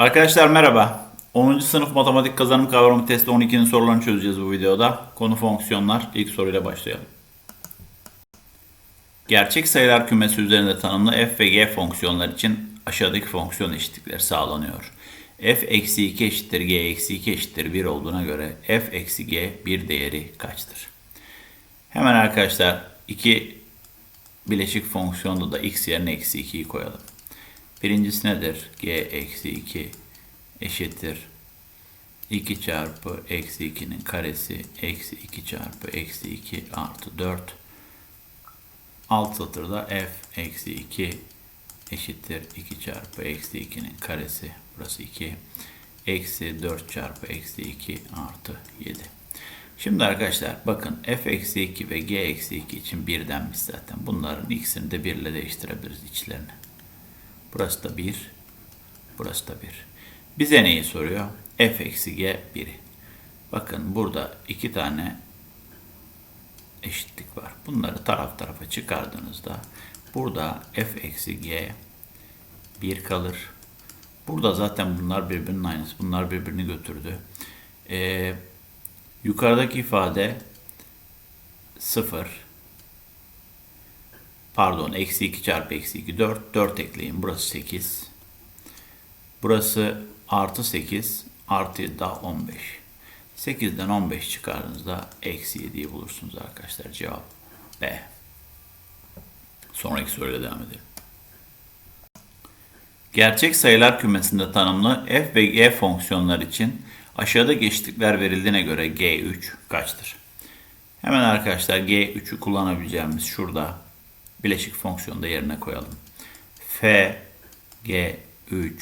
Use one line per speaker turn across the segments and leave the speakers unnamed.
Arkadaşlar merhaba. 10. sınıf matematik kazanım kavramı testi 12'nin sorularını çözeceğiz bu videoda. Konu fonksiyonlar. İlk soruyla başlayalım. Gerçek sayılar kümesi üzerinde tanımlı f ve g fonksiyonlar için aşağıdaki fonksiyon eşitlikleri sağlanıyor. f eksi 2 eşittir g eksi 2 eşittir 1 olduğuna göre f eksi g bir değeri kaçtır? Hemen arkadaşlar iki bileşik fonksiyonda da x yerine eksi 2'yi koyalım. Birincisi nedir? g eksi 2 eşittir 2 çarpı eksi 2'nin karesi eksi 2 çarpı eksi 2 artı 4 alt satırda f eksi 2 eşittir 2 çarpı eksi 2'nin karesi burası 2 eksi 4 çarpı eksi 2 artı 7. Şimdi arkadaşlar bakın f eksi 2 ve g eksi 2 için birdenmiş zaten. Bunların ikisini de 1 ile değiştirebiliriz içlerini. Burası da 1, burası da 1. Bize neyi soruyor? f eksi g 1'i. Bakın burada iki tane eşitlik var. Bunları taraf tarafa çıkardığınızda burada f eksi g 1 kalır. Burada zaten bunlar birbirinin aynısı. Bunlar birbirini götürdü. Ee, yukarıdaki ifade 0 pardon eksi 2 çarpı eksi 2 4 4 ekleyin. Burası 8. Burası artı 8 artı da 15. 8'den 15 çıkardığınızda eksi 7'yi bulursunuz arkadaşlar. Cevap B. Sonraki soruyla devam edelim. Gerçek sayılar kümesinde tanımlı f ve g fonksiyonlar için aşağıda eşitlikler verildiğine göre g3 kaçtır? Hemen arkadaşlar g3'ü kullanabileceğimiz şurada bileşik fonksiyonda yerine koyalım. f g3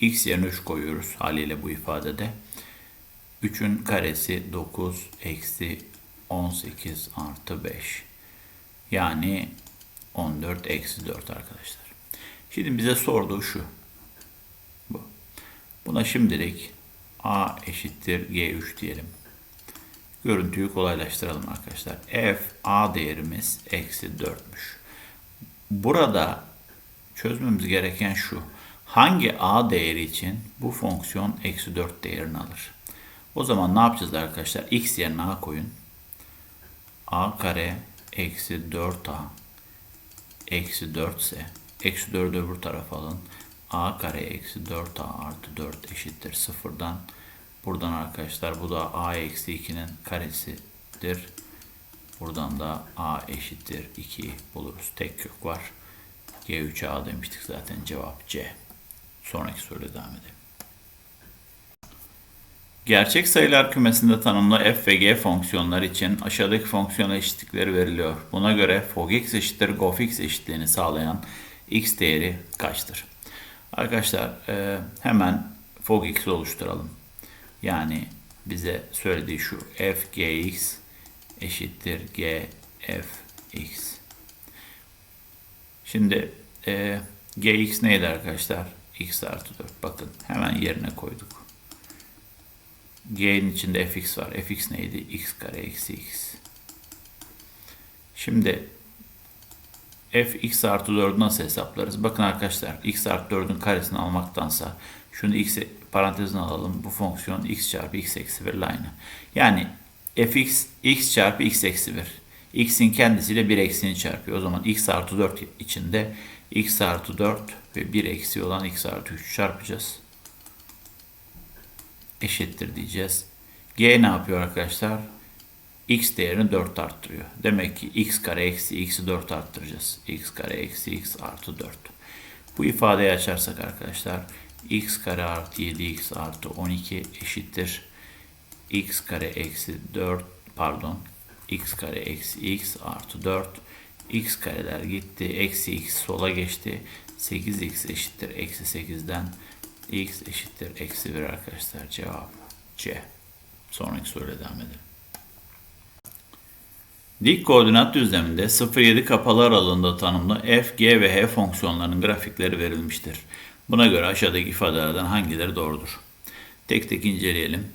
x yerine 3 koyuyoruz haliyle bu ifadede. 3'ün karesi 9 eksi 18 artı 5. Yani 14 eksi 4 arkadaşlar. Şimdi bize sorduğu şu. Bu. Buna şimdilik a eşittir g3 diyelim. Görüntüyü kolaylaştıralım arkadaşlar. f a değerimiz eksi 4'müş. Burada çözmemiz gereken şu. Hangi a değeri için bu fonksiyon eksi 4 değerini alır? O zaman ne yapacağız arkadaşlar? x yerine a koyun. a kare eksi 4a eksi 4 ise eksi 4'ü öbür tarafa alın. a kare eksi 4a artı 4 eşittir sıfırdan. Buradan arkadaşlar bu da a eksi 2'nin karesidir. Buradan da a eşittir 2 buluruz. Tek kök var. G3'e a demiştik zaten cevap C. Sonraki soruyla devam edelim. Gerçek sayılar kümesinde tanımlı f ve g fonksiyonlar için aşağıdaki fonksiyon eşitlikleri veriliyor. Buna göre fog(x) eşittir gof(x) eşitliğini sağlayan x değeri kaçtır? Arkadaşlar e, hemen fog(x) oluşturalım. Yani bize söylediği şu f gx eşittir g fx. Şimdi e, gx neydi arkadaşlar? x artı 4. Bakın hemen yerine koyduk. G'nin içinde fx var. fx neydi? x kare eksi x. Şimdi f x artı 4'ü nasıl hesaplarız? Bakın arkadaşlar x artı 4'ün karesini almaktansa şunu x parantezine alalım. Bu fonksiyon x çarpı x eksi 1 ile aynı. Yani fx x çarpı x eksi 1. x'in kendisiyle 1 eksiğini çarpıyor. O zaman x artı 4 içinde x artı 4 ve 1 eksiği olan x artı 3 çarpacağız. Eşittir diyeceğiz. G ne yapıyor arkadaşlar? x değerini 4 arttırıyor. Demek ki x kare eksi x'i 4 arttıracağız. x kare eksi x artı 4. Bu ifadeyi açarsak arkadaşlar x kare artı 7x artı 12 eşittir. X kare eksi 4 pardon x kare eksi x artı 4 x kareler gitti. Eksi x sola geçti. 8x eşittir eksi 8'den x eşittir eksi 1 arkadaşlar. Cevap C. Sonraki soruyla devam edelim. Dik koordinat düzleminde 0-7 kapalı aralığında tanımlı f, g ve h fonksiyonlarının grafikleri verilmiştir. Buna göre aşağıdaki ifadelerden hangileri doğrudur? Tek tek inceleyelim.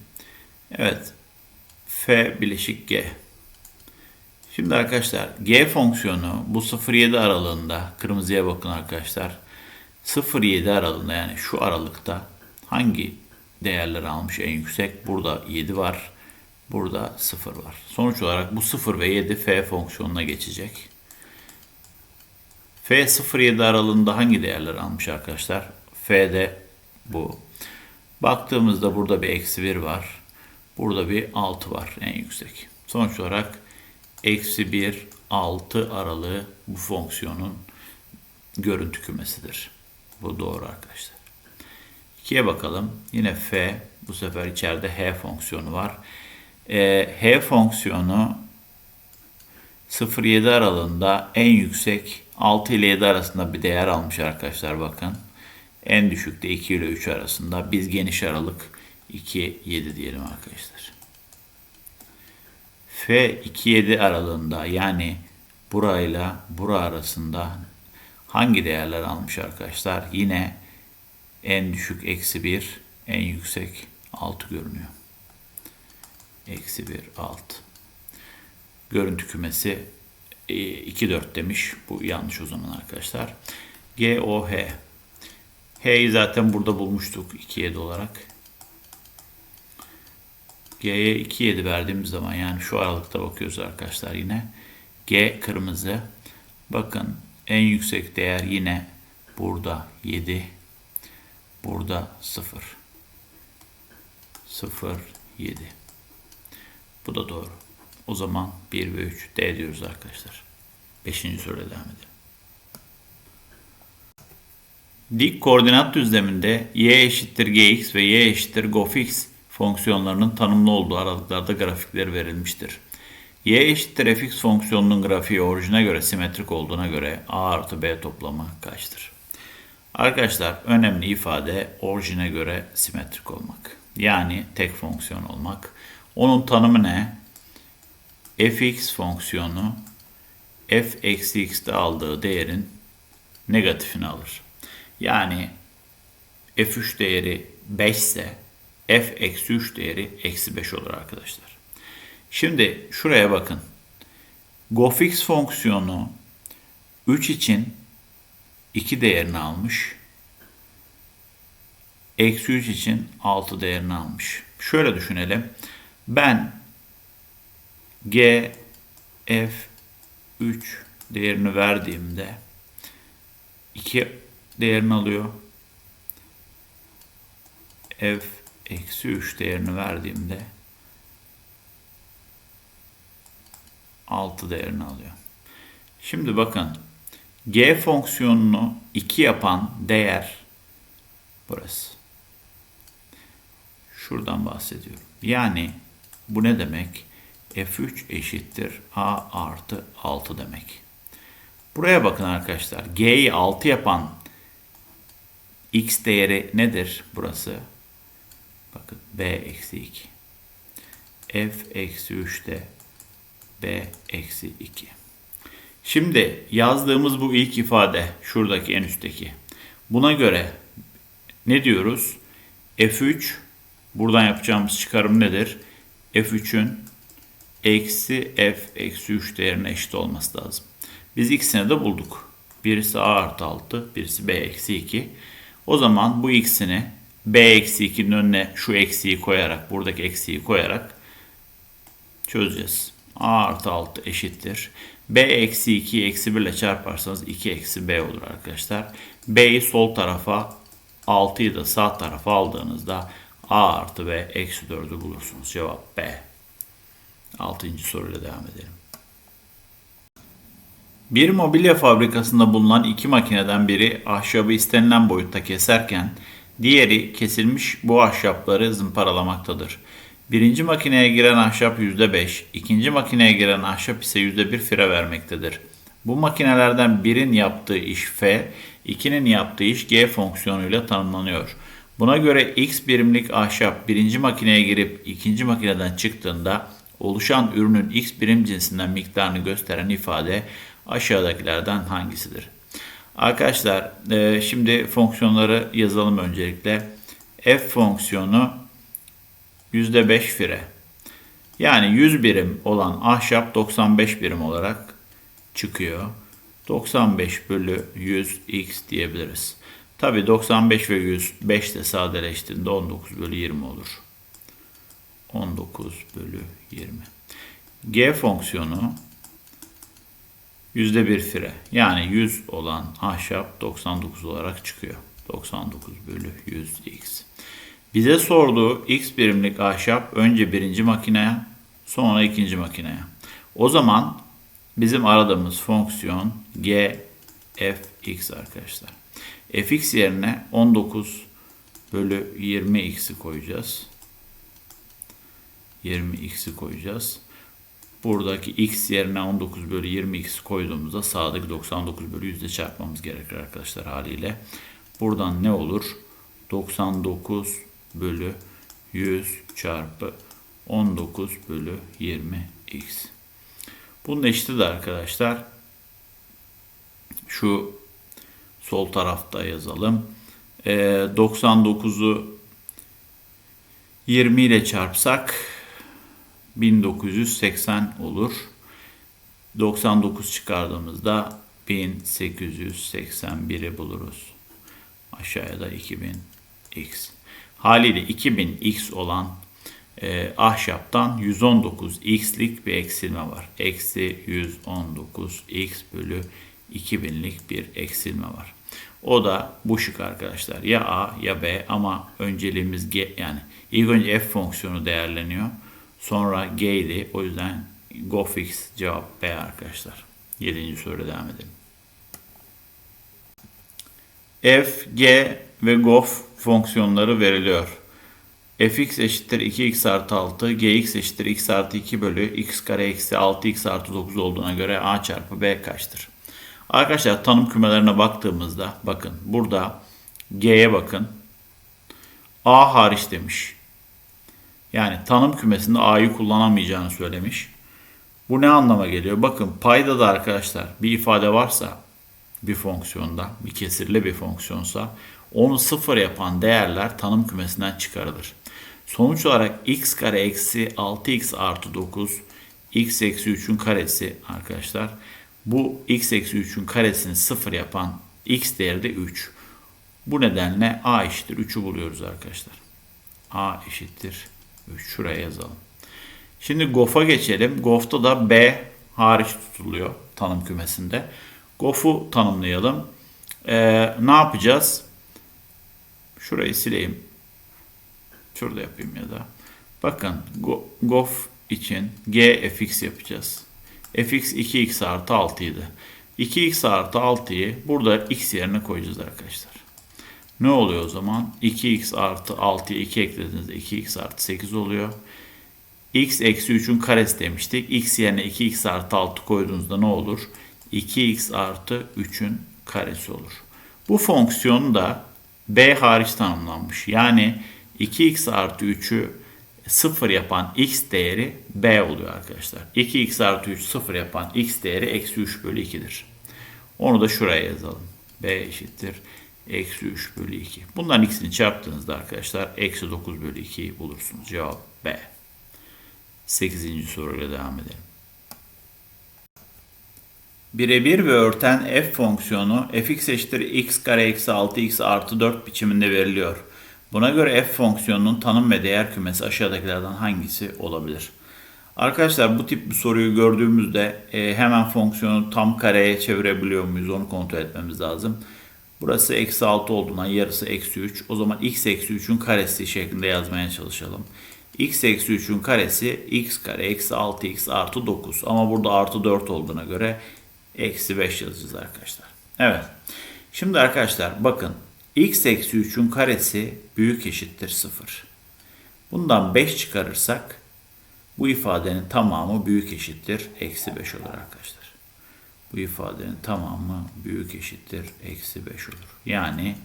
Evet. F bileşik g. Şimdi arkadaşlar g fonksiyonu bu 0-7 aralığında kırmızıya bakın arkadaşlar. 0-7 aralığında yani şu aralıkta hangi değerleri almış en yüksek? Burada 7 var. Burada 0 var. Sonuç olarak bu 0 ve 7 f fonksiyonuna geçecek. f 0-7 aralığında hangi değerler almış arkadaşlar? f'de bu. Baktığımızda burada bir eksi 1 var. Burada bir 6 var en yüksek. Sonuç olarak eksi 1, 6 aralığı bu fonksiyonun görüntü kümesidir. Bu doğru arkadaşlar. 2'ye bakalım. Yine f. Bu sefer içeride h fonksiyonu var. E, h fonksiyonu 0-7 aralığında en yüksek 6 ile 7 arasında bir değer almış arkadaşlar bakın. En düşük de 2 ile 3 arasında. Biz geniş aralık 2-7 diyelim arkadaşlar. F 2-7 aralığında yani burayla bura arasında hangi değerler almış arkadaşlar? Yine en düşük eksi 1, en yüksek 6 görünüyor. Eksi 1, 6. Görüntü kümesi 2, 4 demiş. Bu yanlış o zaman arkadaşlar. G, O, H. H'yi zaten burada bulmuştuk 2, 7 olarak. G'ye 2, 7 verdiğimiz zaman yani şu aralıkta bakıyoruz arkadaşlar yine. G kırmızı. Bakın en yüksek değer yine burada 7. Burada 0. 0, 7. Bu da doğru. O zaman 1 ve 3 D diyoruz arkadaşlar. 5. soruya devam edelim. Dik koordinat düzleminde y eşittir gx ve y eşittir gofx fonksiyonlarının tanımlı olduğu aralıklarda grafikleri verilmiştir. y eşittir fx fonksiyonunun grafiği orijine göre simetrik olduğuna göre a artı b toplamı kaçtır? Arkadaşlar önemli ifade orijine göre simetrik olmak. Yani tek fonksiyon olmak. Onun tanımı ne? fx fonksiyonu f eksi x'te aldığı değerin negatifini alır. Yani f3 değeri 5 ise f eksi 3 değeri eksi 5 olur arkadaşlar. Şimdi şuraya bakın. gofx fonksiyonu 3 için 2 değerini almış. Eksi 3 için 6 değerini almış. Şöyle düşünelim. Ben g f 3 değerini verdiğimde 2 değerini alıyor. f eksi 3 değerini verdiğimde 6 değerini alıyor. Şimdi bakın g fonksiyonunu 2 yapan değer burası. Şuradan bahsediyorum. Yani bu ne demek? f3 eşittir a artı 6 demek. Buraya bakın arkadaşlar. g'yi 6 yapan x değeri nedir burası? Bakın b eksi 2. f eksi 3'te b eksi 2. Şimdi yazdığımız bu ilk ifade şuradaki en üstteki. Buna göre ne diyoruz? f3 buradan yapacağımız çıkarım nedir? f3'ün eksi f eksi 3 değerine eşit olması lazım. Biz ikisini de bulduk. Birisi a artı 6, birisi b eksi 2. O zaman bu x'ini b eksi 2'nin önüne şu eksiği koyarak, buradaki eksiği koyarak çözeceğiz. a artı 6 eşittir. b eksi 2'yi eksi 1 ile çarparsanız 2 eksi b olur arkadaşlar. b'yi sol tarafa 6'yı da sağ tarafa aldığınızda a artı b eksi 4'ü bulursunuz. Cevap b. 6. soruyla devam edelim. Bir mobilya fabrikasında bulunan iki makineden biri ahşabı istenilen boyutta keserken diğeri kesilmiş bu ahşapları zımparalamaktadır. Birinci makineye giren ahşap %5, ikinci makineye giren ahşap ise %1 fire vermektedir. Bu makinelerden birin yaptığı iş F, ikinin yaptığı iş G fonksiyonuyla tanımlanıyor. Buna göre X birimlik ahşap birinci makineye girip ikinci makineden çıktığında oluşan ürünün X birim cinsinden miktarını gösteren ifade aşağıdakilerden hangisidir? Arkadaşlar e, şimdi fonksiyonları yazalım öncelikle. F fonksiyonu %5 fire. Yani 100 birim olan ahşap 95 birim olarak çıkıyor. 95 bölü 100 x diyebiliriz. Tabi 95 ve 100 5 de sadeleştiğinde 19 bölü 20 olur. 19 bölü 20. G fonksiyonu yüzde bir fire. Yani 100 olan ahşap 99 olarak çıkıyor. 99 bölü 100 x. Bize sorduğu x birimlik ahşap önce birinci makineye sonra ikinci makineye. O zaman bizim aradığımız fonksiyon g f x arkadaşlar. fx yerine 19 bölü 20 x'i koyacağız. 20 x'i koyacağız. Buradaki x yerine 19 bölü 20 x koyduğumuzda sağdaki 99 bölü 100 ile çarpmamız gerekir arkadaşlar haliyle. Buradan ne olur? 99 bölü 100 çarpı 19 bölü 20 x. Bunun eşiti de arkadaşlar şu sol tarafta yazalım. Ee, 99'u 20 ile çarpsak 1980 olur. 99 çıkardığımızda 1881'i buluruz. Aşağıya da 2000x. Haliyle 2000x olan e, ahşaptan 119x'lik bir eksilme var. Eksi 119x bölü 2000'lik bir eksilme var. O da bu şık arkadaşlar. Ya A ya B ama önceliğimiz G yani ilk önce f fonksiyonu değerleniyor. Sonra G idi. O yüzden GoFix cevap B arkadaşlar. 7. soruya devam edelim. F, G ve GOF fonksiyonları veriliyor. fx eşittir 2x artı 6, gx eşittir x artı 2 bölü x kare eksi 6x artı 9 olduğuna göre a çarpı b kaçtır? Arkadaşlar tanım kümelerine baktığımızda bakın burada g'ye bakın. a hariç demiş. Yani tanım kümesinde a'yı kullanamayacağını söylemiş. Bu ne anlama geliyor? Bakın payda da arkadaşlar bir ifade varsa bir fonksiyonda, bir kesirli bir fonksiyonsa onu sıfır yapan değerler tanım kümesinden çıkarılır. Sonuç olarak x kare eksi 6x artı 9 x eksi 3'ün karesi arkadaşlar. Bu x eksi 3'ün karesini sıfır yapan x değeri de 3. Bu nedenle a eşittir 3'ü buluyoruz arkadaşlar. a eşittir 3. Şuraya yazalım. Şimdi GOF'a geçelim. GOF'ta da B hariç tutuluyor tanım kümesinde. GOF'u tanımlayalım. Ee, ne yapacağız? Şurayı sileyim. Şurada yapayım ya da. Bakın GOF için G fx yapacağız. fx 2x artı 6 idi. 2x artı 6'yı burada x yerine koyacağız arkadaşlar. Ne oluyor o zaman? 2x artı 6'ya 2 eklediğinizde 2x artı 8 oluyor. x eksi 3'ün karesi demiştik. x yerine 2x artı 6 koyduğunuzda ne olur? 2x artı 3'ün karesi olur. Bu fonksiyon da b hariç tanımlanmış. Yani 2x artı 3'ü 0 yapan x değeri b oluyor arkadaşlar. 2x artı 3 0 yapan x değeri eksi 3 bölü 2'dir. Onu da şuraya yazalım. b eşittir. Eksi 3 bölü 2. Bunların ikisini çarptığınızda arkadaşlar eksi 9 bölü 2'yi bulursunuz. Cevap B. 8. soruyla devam edelim. Birebir ve örten f fonksiyonu fx eşittir x kare eksi 6x artı 4 biçiminde veriliyor. Buna göre f fonksiyonunun tanım ve değer kümesi aşağıdakilerden hangisi olabilir? Arkadaşlar bu tip bir soruyu gördüğümüzde e, hemen fonksiyonu tam kareye çevirebiliyor muyuz onu kontrol etmemiz lazım. Burası eksi 6 olduğundan yarısı eksi 3. O zaman x eksi 3'ün karesi şeklinde yazmaya çalışalım. x eksi 3'ün karesi x kare eksi 6x artı 9. Ama burada artı 4 olduğuna göre eksi 5 yazacağız arkadaşlar. Evet. Şimdi arkadaşlar bakın x eksi 3'ün karesi büyük eşittir 0. Bundan 5 çıkarırsak bu ifadenin tamamı büyük eşittir eksi 5 olur arkadaşlar. Bu ifadenin tamamı büyük eşittir eksi 5 olur. Yani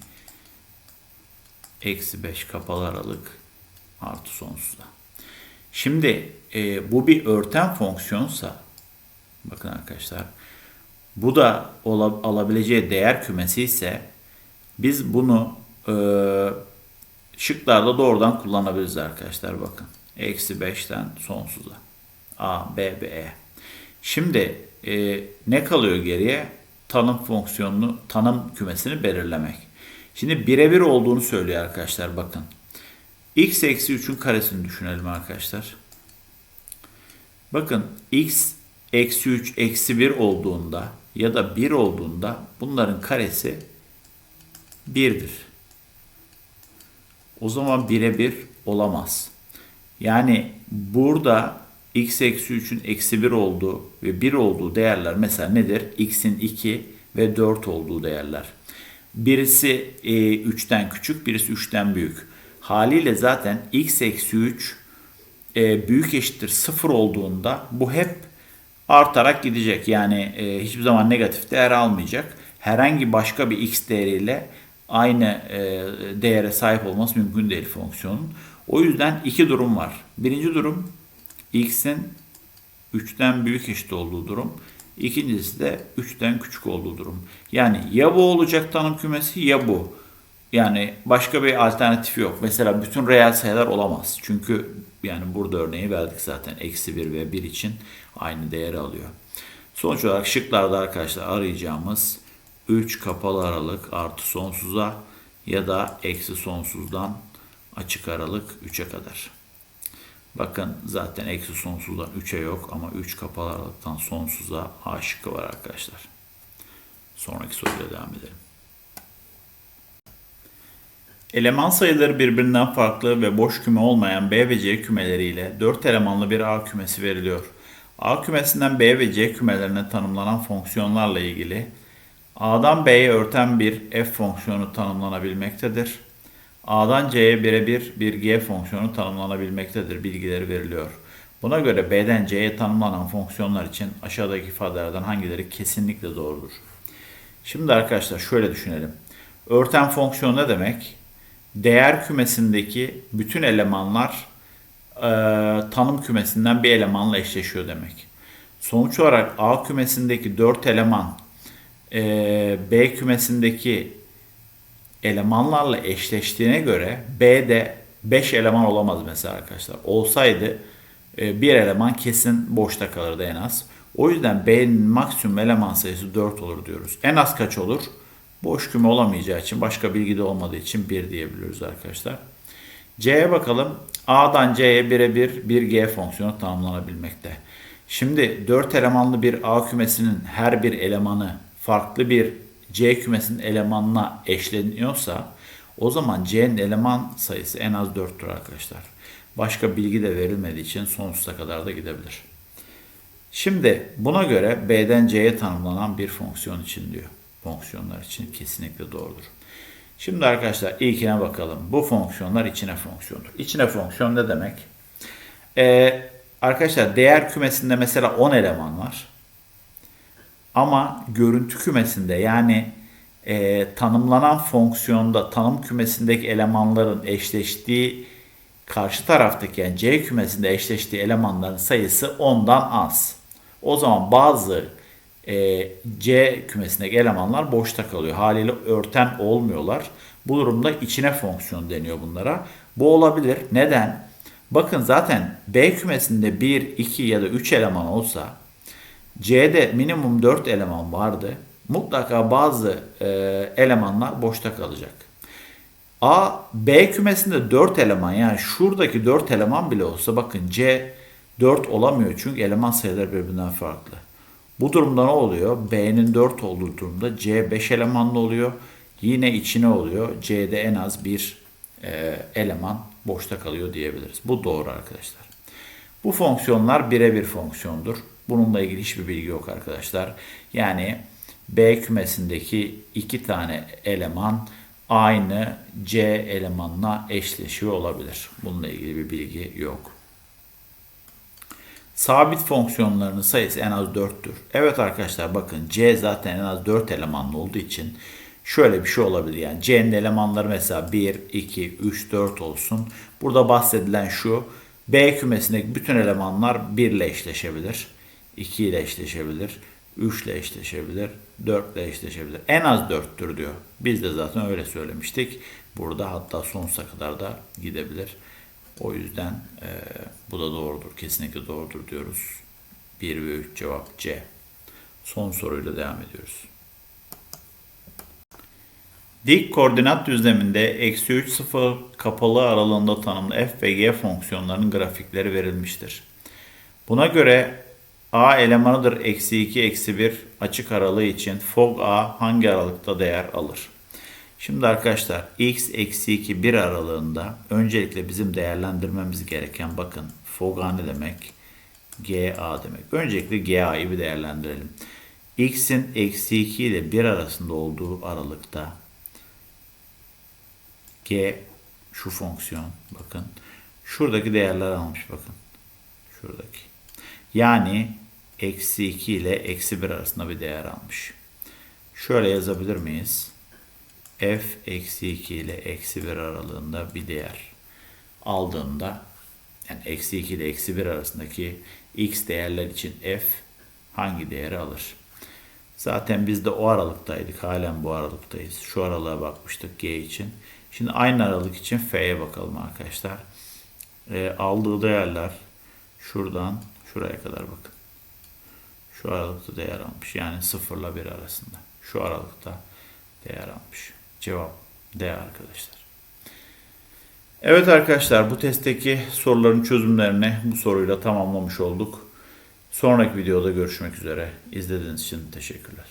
eksi 5 kapalı aralık artı sonsuzda. Şimdi e, bu bir örten fonksiyonsa bakın arkadaşlar bu da alabileceği değer kümesi ise biz bunu e, şıklarda doğrudan kullanabiliriz arkadaşlar bakın. Eksi 5'ten sonsuza. A, B, B, E. Şimdi e, ne kalıyor geriye? Tanım fonksiyonunu, tanım kümesini belirlemek. Şimdi birebir olduğunu söylüyor arkadaşlar bakın. x eksi 3'ün karesini düşünelim arkadaşlar. Bakın x eksi 3 eksi 1 olduğunda ya da 1 olduğunda bunların karesi 1'dir. O zaman birebir olamaz. Yani burada x eksi 3'ün eksi 1 olduğu ve 1 olduğu değerler mesela nedir? x'in 2 ve 4 olduğu değerler. Birisi e, 3'ten küçük, birisi 3'ten büyük. Haliyle zaten x eksi 3 e, büyük eşittir 0 olduğunda bu hep artarak gidecek. Yani e, hiçbir zaman negatif değer almayacak. Herhangi başka bir x değeriyle aynı e, değere sahip olması mümkün değil fonksiyonun. O yüzden iki durum var. Birinci durum x'in 3'ten büyük eşit olduğu durum. İkincisi de 3'ten küçük olduğu durum. Yani ya bu olacak tanım kümesi ya bu. Yani başka bir alternatif yok. Mesela bütün reel sayılar olamaz. Çünkü yani burada örneği verdik zaten. Eksi 1 ve 1 için aynı değeri alıyor. Sonuç olarak şıklarda arkadaşlar arayacağımız 3 kapalı aralık artı sonsuza ya da eksi sonsuzdan açık aralık 3'e kadar. Bakın zaten eksi sonsuzdan 3'e yok ama 3 kapalı aralıktan sonsuza A şıkkı var arkadaşlar. Sonraki soruyla devam edelim. Eleman sayıları birbirinden farklı ve boş küme olmayan B ve C kümeleriyle 4 elemanlı bir A kümesi veriliyor. A kümesinden B ve C kümelerine tanımlanan fonksiyonlarla ilgili A'dan B'ye örten bir f fonksiyonu tanımlanabilmektedir. A'dan C'ye birebir bir g fonksiyonu tanımlanabilmektedir bilgileri veriliyor. Buna göre B'den C'ye tanımlanan fonksiyonlar için aşağıdaki ifadelerden hangileri kesinlikle doğrudur? Şimdi arkadaşlar şöyle düşünelim. Örten fonksiyon ne demek? Değer kümesindeki bütün elemanlar e, tanım kümesinden bir elemanla eşleşiyor demek. Sonuç olarak A kümesindeki 4 eleman e, B kümesindeki elemanlarla eşleştiğine göre B'de 5 eleman olamaz mesela arkadaşlar. Olsaydı e, bir eleman kesin boşta kalırdı en az. O yüzden B'nin maksimum eleman sayısı 4 olur diyoruz. En az kaç olur? Boş küme olamayacağı için başka bilgi de olmadığı için 1 diyebiliyoruz arkadaşlar. C'ye bakalım. A'dan C'ye birebir bir G fonksiyonu tanımlanabilmekte. Şimdi 4 elemanlı bir A kümesinin her bir elemanı farklı bir C kümesinin elemanına eşleniyorsa o zaman C'nin eleman sayısı en az 4'tür arkadaşlar. Başka bilgi de verilmediği için sonsuza kadar da gidebilir. Şimdi buna göre B'den C'ye tanımlanan bir fonksiyon için diyor. Fonksiyonlar için kesinlikle doğrudur. Şimdi arkadaşlar ilkine bakalım. Bu fonksiyonlar içine fonksiyondur. İçine fonksiyon ne demek? Ee, arkadaşlar değer kümesinde mesela 10 eleman var. Ama görüntü kümesinde yani e, tanımlanan fonksiyonda tanım kümesindeki elemanların eşleştiği karşı taraftaki yani C kümesinde eşleştiği elemanların sayısı 10'dan az. O zaman bazı e, C kümesindeki elemanlar boşta kalıyor. Haliyle örten olmuyorlar. Bu durumda içine fonksiyon deniyor bunlara. Bu olabilir. Neden? Bakın zaten B kümesinde 1, 2 ya da 3 eleman olsa C'de minimum 4 eleman vardı. Mutlaka bazı e, elemanlar boşta kalacak. A, B kümesinde 4 eleman yani şuradaki 4 eleman bile olsa bakın C 4 olamıyor çünkü eleman sayıları birbirinden farklı. Bu durumda ne oluyor? B'nin 4 olduğu durumda C 5 elemanlı oluyor. Yine içine oluyor. C'de en az bir e, eleman boşta kalıyor diyebiliriz. Bu doğru arkadaşlar. Bu fonksiyonlar birebir fonksiyondur. Bununla ilgili hiçbir bilgi yok arkadaşlar. Yani B kümesindeki iki tane eleman aynı C elemanına eşleşiyor olabilir. Bununla ilgili bir bilgi yok. Sabit fonksiyonlarının sayısı en az 4'tür. Evet arkadaşlar bakın C zaten en az 4 elemanlı olduğu için şöyle bir şey olabilir. Yani C'nin elemanları mesela 1, 2, 3, 4 olsun. Burada bahsedilen şu B kümesindeki bütün elemanlar 1 ile eşleşebilir. 2 ile eşleşebilir. 3 ile eşleşebilir. 4 ile eşleşebilir. En az 4'tür diyor. Biz de zaten öyle söylemiştik. Burada hatta sonsuza kadar da gidebilir. O yüzden e, bu da doğrudur. Kesinlikle doğrudur diyoruz. 1 ve 3 cevap C. Son soruyla devam ediyoruz. Dik koordinat düzleminde eksi 3 0 kapalı aralığında tanımlı f ve y fonksiyonlarının grafikleri verilmiştir. Buna göre a elemanıdır eksi 2 eksi 1 açık aralığı için fog a hangi aralıkta değer alır? Şimdi arkadaşlar x eksi 2 1 aralığında öncelikle bizim değerlendirmemiz gereken bakın fog a ne demek? GA demek. Öncelikle GA'yı bir değerlendirelim. X'in eksi 2 ile 1 arasında olduğu aralıkta G şu fonksiyon bakın. Şuradaki değerler almış bakın. Şuradaki. Yani eksi 2 ile eksi 1 arasında bir değer almış. Şöyle yazabilir miyiz? F eksi 2 ile eksi 1 aralığında bir değer aldığında yani eksi 2 ile eksi 1 arasındaki x değerler için f hangi değeri alır? Zaten biz de o aralıktaydık. Halen bu aralıktayız. Şu aralığa bakmıştık g için. Şimdi aynı aralık için f'ye bakalım arkadaşlar. E, aldığı değerler şuradan şuraya kadar bakın. Şu aralıkta değer almış. Yani 0 ile 1 arasında. Şu aralıkta değer almış. Cevap D arkadaşlar. Evet arkadaşlar bu testteki soruların çözümlerini bu soruyla tamamlamış olduk. Sonraki videoda görüşmek üzere. İzlediğiniz için teşekkürler.